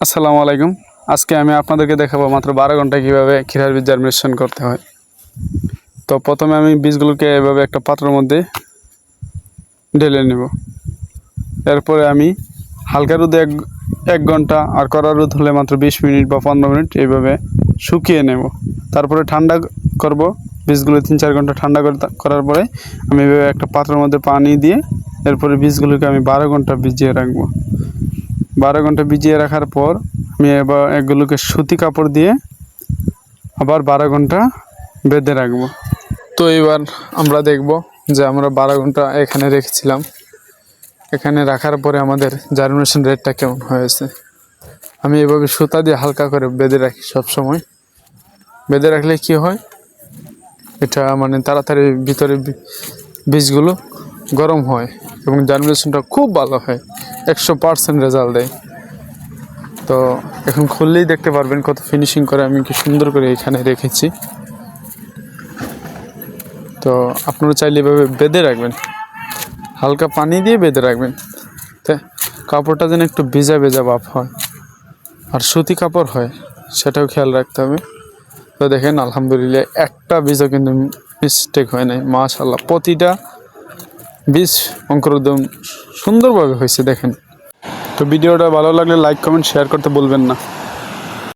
আসসালামু আলাইকুম। আজকে আমি আপনাদেরকে দেখাবো মাত্র বারো ঘন্টায় কীভাবে ক্ষীরার বীজ জার্মিনেশন করতে হয়। তো প্রথমে আমি বীজগুলোকে এভাবে একটা পাত্রের মধ্যে ঢেলে নেব। এরপরে আমি হালকা রোদে এক এক ঘণ্টা আর কড়া রোদ হলে মাত্র বিশ মিনিট বা পনেরো মিনিট এইভাবে শুকিয়ে নেব। তারপরে ঠান্ডা করব বীজগুলো তিন চার ঘণ্টা ঠান্ডা করে করার পরে আমি এভাবে একটা পাত্রের মধ্যে পানি দিয়ে এরপরে বীজগুলোকে আমি বারো ঘণ্টা ভিজিয়ে রাখব। বারো ঘণ্টা ভিজিয়ে রাখার পর আমি এবার এগুলোকে সুতি কাপড় দিয়ে আবার বারো ঘণ্টা বেঁধে রাখব। তো এবার আমরা দেখব যে আমরা বারো ঘণ্টা এখানে রেখেছিলাম। এখানে রাখার পরে আমাদের জার্মিনেশন রেটটা কেমন হয়েছে? আমি এভাবে সুতা দিয়ে হালকা করে বেঁধে রাখি সব সময় বেঁধে রাখলে কি হয়? এটা মানে তাড়াতাড়ি ভিতরে বীজগুলো গরম হয় এবং জার্মিনেশনটা খুব ভালো হয়। একশো পার্সেন্ট রেজাল্ট দেয়। তো এখন খুললেই দেখতে পারবেন কত ফিনিশিং করে আমি কি সুন্দর করে এখানে রেখেছি। তো আপনারা চাইলে এভাবে বেঁধে রাখবেন। হালকা পানি দিয়ে বেঁধে রাখবেন। কাপড়টা যেন একটু ভেজা ভেজা ভাব হয়। আর সুতি কাপড় হয়, সেটাও খেয়াল রাখতে হবে। তো দেখেন, আলহামদুলিল্লাহ, একটা বীজও কিন্তু মিস্টেক হয় নাই। মাশাল্লাহ প্রতিটা বীজ অঙ্কুরোদ্যম সুন্দরভাবে হয়েছে, দেখেন। তো ভিডিওটা ভালো লাগলে লাইক কমেন্ট শেয়ার করতে বলবেন না।